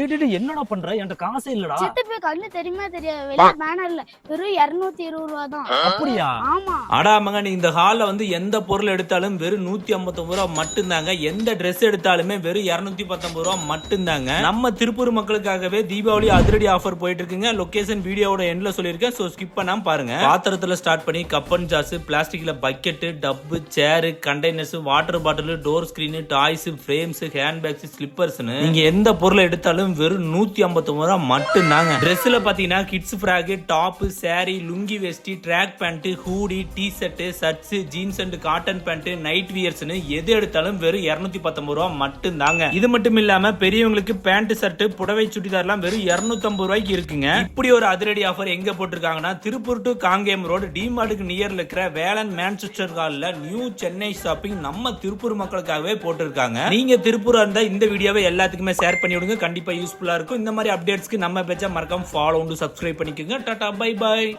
டேய், டேய், டேய், என்னடா பண்ற? என்கிட்ட காசே இல்லடா. செத்து போய் கண்ணு தெரியுமா தெரியாது. வெளியே பேனர்ல வெறும் இருநூத்தி இருபது ரூபா தான் அப்படியா? ஆமா. அடா மகன் இந்த ஹால்ல வந்து எந்த பொருள் எடுத்தாலும் வெறும் நூத்தி ஐம்பத்தொன்பது ரூபா மட்டும்தாங்க. எந்த Dress எடுத்தாலுமே வெறும் இருநூத்தி பத்தொன்பது ரூபா மட்டும்தாங்க. நம்ம திருப்பூர் மக்களுக்காகவே தீபாவளி அதிரடி ஆஃபர் போயிட்டு இருக்குங்க லொகேஷன் வீடியோவோட எண்ட்ல சொல்லியிருக்கேன். சோ ஸ்கிப் பண்ணாம பாருங்க. பாத்திரத்துல ஸ்டார்ட் பண்ணி கப்பன் ஜாஸ் பிளாஸ்டிக்ல bucket tub chair containers water bottle door screen toys frames hand bags ஸ்லிப்பர்ஸ்னு நீங்க எந்த பொருளை எடுத்தாலும் வெறும் நூத்தி ஐம்பத்தொன்பது ரூபா மட்டும்தாங்க. ட்ரெஸ்ல பாத்தீங்கன்னா kids frock top sari lungi veshti track pant hoodie T shirt shirts jeans and cotton pant night வியர்ஸ்னு எது எடுத்தாலும் வெறும் இருநூத்தி பத்தொன்பது ரூபா மட்டும்தாங்க. இது மட்டும் இல்லாம பெரியவங்களுக்கு பேண்ட் ஷர்ட் புடவை சுடிதார்லாம் வெறும் இருநூத்தி ரூபாய்க்கு இருக்குங்க. இப்படி ஒரு அதிரடி ஆஃபர் எங்க போட்டிருக்காங்கன்னா திருப்பூர் டு காங்கேயம் ரோடு டிமார்டுக்கு நியரில் இருக்கிற வேலன் மேன்செஸ்டர் ஹால்ல நியூ சென்னை ஷாப்பிங் நம்ம திருப்பூர் மக்களுக்காகவே போட்டிருக்காங்க. நீங்க திருப்பூரா இருந்தா இந்த வீடியோவை எல்லாத்துக்குமே ஷேர் பண்ணி விடுங்க கண்டிப்பா யூஸ்ஃபுல்லா இருக்கும். இந்த மாதிரி அப்டேட்ஸ்க்கு நம்ம பேச்சா மறக்காம ஃபாலோ உண்டு சப்ஸ்கிரைப் பண்ணிக்கோங்க. Tata bye bye